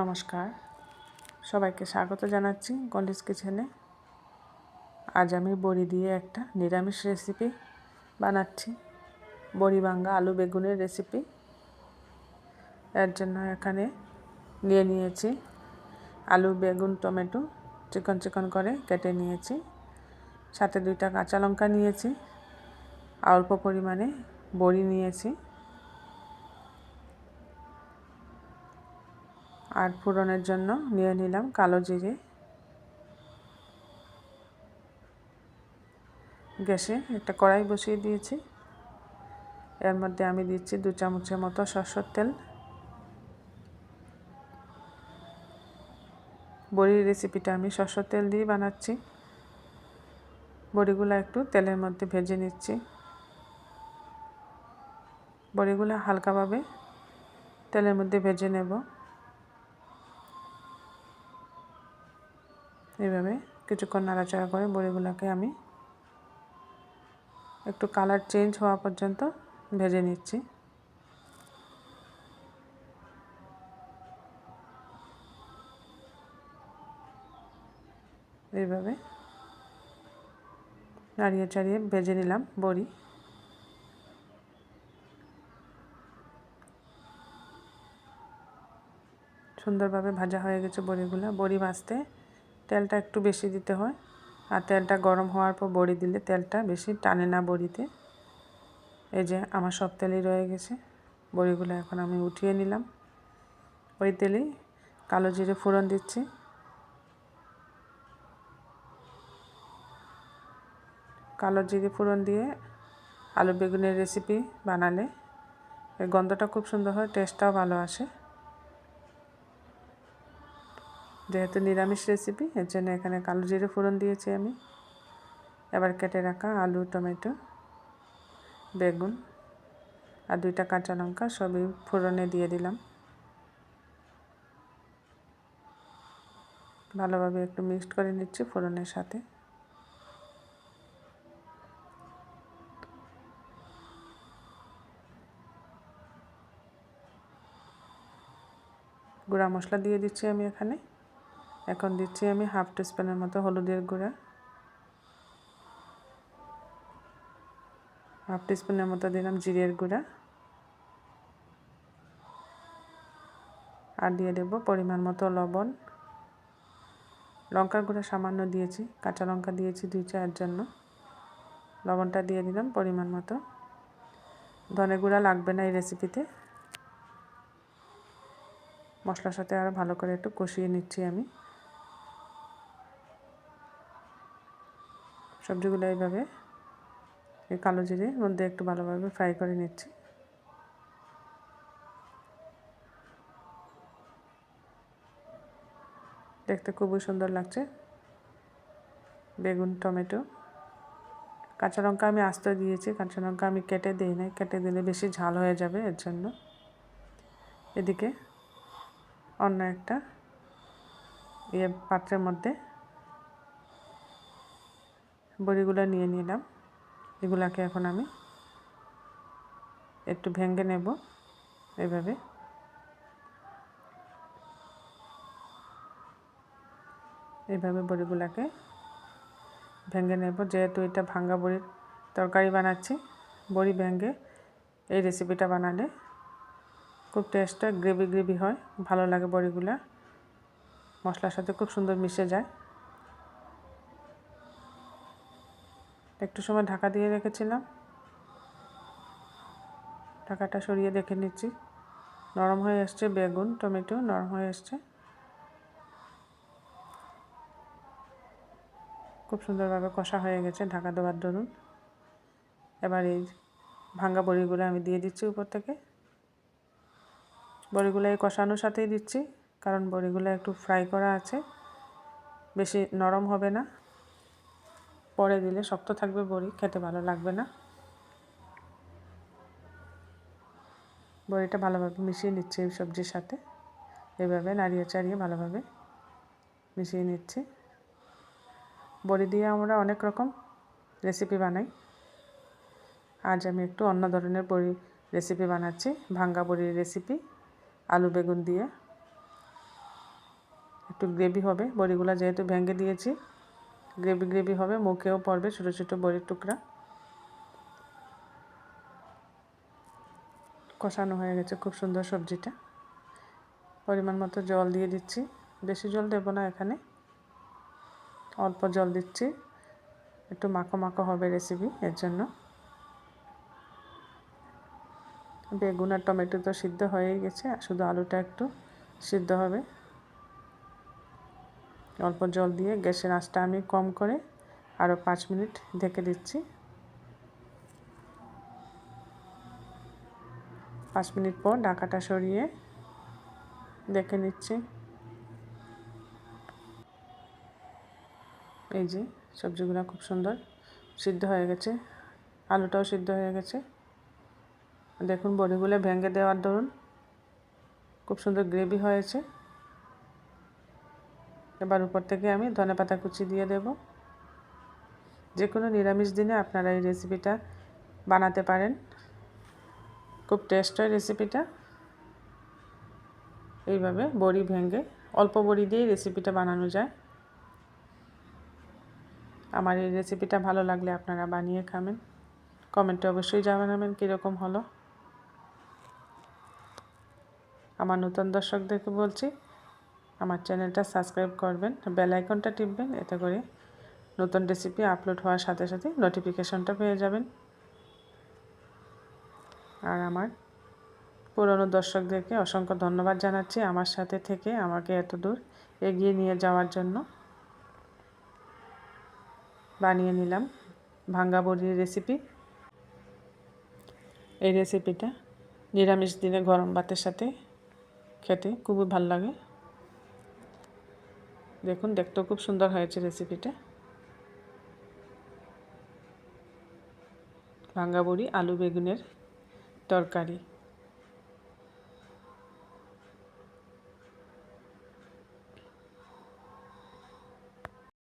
নমস্কার। সবাইকে স্বাগত জানাচ্ছি গন্ডিস কিচেনে। আজ আমি বড়ি দিয়ে একটা নিরামিষ রেসিপি বানাচ্ছি। বড়ি বাঙ্গা আলু বেগুনের রেসিপি এর জন্য এখানে নিয়ে নিয়েছি আলু, বেগুন, টমেটো চিকন চিকন করে কেটে নিয়েছি। সাথে দুইটা কাঁচা লঙ্কা নিয়েছি। অল্প পরিমাণে বড়ি নিয়েছি। আর ফোড়নের জন্য নিয়ে নিলাম কালো জিরে। গ্যাসে একটা কড়াই বসিয়ে দিয়েছি। এর মধ্যে আমি দিচ্ছি দু চামচের মতো সরষের তেল। বড়ির রেসিপিটা আমি সরষের তেল দিয়ে বানাচ্ছি। বড়িগুলো একটু তেলের মধ্যে ভেজে নিচ্ছি। বড়িগুলো হালকাভাবে তেলের মধ্যে ভেজে নেব। এইভাবে কিছুক্ষণ নাড়াচাড়া করে বড়িগুলোকে আমি একটু কালার চেঞ্জ হওয়া পর্যন্ত ভেজে নিচ্ছি। এইভাবে নাড়িয়ে চাড়িয়ে ভেজে নিলাম বড়ি। সুন্দরভাবে ভাজা হয়ে গেছে বড়িগুলো। বড়ি ভাজতে তেলটা একটু বেশি দিতে হয়। আর তেলটা গরম হওয়ার পর বড়ি দিলে তেলটা বেশি টানে না বড়িতে। এই যে আমার সব তেলই রয়ে গেছে। বড়িগুলো এখন আমি উঠিয়ে নিলাম। ওই তেলেই কালো জিরে ফোড়ন দিচ্ছি। কালো জিরে ফোড়ন দিয়ে আলু বেগুনের রেসিপি বানালে। গন্ধটা খুব সুন্দর হয় টেস্টটাও ভালো আসে। যেহেতু নিরামিষ রেসিপি এর জন্য এখানে কালো জিরে ফোড়ন দিয়েছি আমি। এবার কেটে রাখা আলু, টমেটো, বেগুন আর দুইটা কাঁচা লঙ্কা সবই ফোড়নে দিয়ে দিলাম। ভালোভাবে একটু মিক্সড করে নিচ্ছি ফোড়নের সাথে। গুঁড়া মশলা দিয়ে দিচ্ছি আমি এখানে। এখন দিচ্ছি আমি হাফ টিস্পুনের মতো হলুদের গুঁড়া। হাফ টিস্পুনের মতো দিলাম জিরের গুঁড়া। আর দিয়ে দেব পরিমাণ মতো লবণ। লঙ্কার গুঁড়া সামান্য দিয়েছি, কাঁচা লঙ্কা দিয়েছি দুই চায়ের জন্য। লবণটা দিয়ে দিলাম পরিমাণ মতো। ধনে গুঁড়া লাগবে না এই রেসিপিতে। মশলার সাথে আরও ভালো করে একটু কষিয়ে নিচ্ছি আমি। সবজিগুলো এইভাবে, এই কালো জিরের মধ্যে একটু ভালোভাবে ফ্রাই করে নিচ্ছি। দেখতে খুবই সুন্দর লাগছে। বেগুন, টমেটো, কাঁচা লঙ্কা আমি আস্তে দিয়েছি, কাঁচা লঙ্কা আমি কেটে দিই নাই, কেটে দিলে বেশি ঝাল হয়ে যাবে এর জন্য। এদিকে অন্য একটা ইয়ে পাত্রের মধ্যে বড়িগুলো নিয়ে নিলাম। এগুলাকে এখন আমি একটু ভেঙে নেব এভাবে। এইভাবে বড়িগুলাকে ভেঙে নেব। যেহেতু এটা ভাঙ্গা বড়ির তরকারি বানাচ্ছি, বড়ি ভেঙে এই রেসিপিটা বানালে খুব টেস্টটা গ্রেভি গ্রেভি হয়, ভালো লাগে বড়িগুলা। মশলার সাথে খুব সুন্দর মিশে যায়। একটু সময় ঢাকা দিয়ে রেখেছিলাম। ঢাকাটা সরিয়ে দেখে নিচ্ছি। নরম হয়ে এসছে বেগুন, টমেটো, নরম হয়ে এসছে। খুব সুন্দরভাবে কষা হয়ে গেছে, ঢাকা দেওয়ার দরুন। এবার এই ভাঙ্গা বড়িগুলো আমি দিয়ে দিচ্ছি উপর থেকে। বড়িগুলো এই কষানোর সাথেই দিচ্ছি, কারণ বড়িগুলো একটু ফ্রাই করা আছে। বেশি নরম হবে না। পরে দিলে শক্ত থাকবে বড়ি, খেতে ভালো লাগবে না। বড়িটা ভালোভাবে মিশিয়ে নিচ্ছি এই সবজির সাথে। এভাবে নাড়িয়ে চাড়িয়ে ভালোভাবে মিশিয়ে নিচ্ছি। বড়ি দিয়ে আমরা অনেক রকম রেসিপি বানাই। আজ আমি একটু অন্য ধরনের বড়ি রেসিপি বানাচ্ছি, ভাঙ্গা বড়ির রেসিপি, আলু বেগুন দিয়ে। একটু গ্রেভি হবে, বড়িগুলো যেহেতু ভেঙে দিয়েছি। গ্রেভি গ্রেভি হবে, মুখেও পড়বে, ছোটো ছোটো বড়ির টুকরা। কষানো হয়ে গেছে খুব সুন্দর সবজিটা। পরিমাণ মতো জল দিয়ে দিচ্ছি। বেশি জল দেবো না এখানে। অল্প জল দিচ্ছি। একটু মাখো মাখো হবে রেসিপি এর জন্য। বেগুন আর টমেটো তো সিদ্ধ হয়েই গেছে শুধু আলুটা একটু সিদ্ধ হবে। অল্প জল দিয়ে গ্যাসের আঁচটা আমি কম করে আরও পাঁচ মিনিট ঢেকে দিচ্ছি। পাঁচ মিনিট পর ঢাকাটা সরিয়ে দেখে নিচ্ছি। এই যে সবজিগুলো খুব সুন্দর সিদ্ধ হয়ে গেছে, আলুটাও সিদ্ধ হয়ে গেছে। দেখুন বড়িগুলো ভেঙে দেওয়ার দরুন খুব সুন্দর গ্রেভি হয়েছে। এবার উপর থেকে আমি ধনে পাতা কুচি দিয়ে দেব। যে কোনো নিরামিষ দিনে আপনারা এই রেসিপিটা বানাতে পারেন। খুব টেস্ট হয় রেসিপিটা। এইভাবে বড়ি ভেঙে অল্প বড়ি দিয়েই রেসিপিটা বানানো যায়। আমার এই রেসিপিটা ভালো লাগলে আপনারা বানিয়ে খাবেন। কমেন্টে অবশ্যই জানাবেন কীরকম হলো। আমার নতুন দর্শকদেরকে বলছি আমার চ্যানেলটা সাবস্ক্রাইব করবেন, বেল আইকনটা টিপবেন, এতে করে নতুন রেসিপি আপলোড হওয়ার সাথে সাথে নোটিফিকেশনটা পেয়ে যাবেন। আর আমার পুরনো দর্শকদেরকে অসংখ্য ধন্যবাদ জানাচ্ছি আমার সাথে থেকে, আমাকে এত দূর এগিয়ে নিয়ে যাওয়ার জন্য। বানিয়ে নিলাম ভাঙ্গা বড়ির রেসিপি এই রেসিপিটা নিরামিষ দিনে গরম ভাতের সাথে খেতে খুবই ভালো লাগে। দেখুন দেখতে খুব সুন্দর হয়েছে রেসিপিটা ভাঙ্গা বড়ি আলু বেগুনের তরকারি।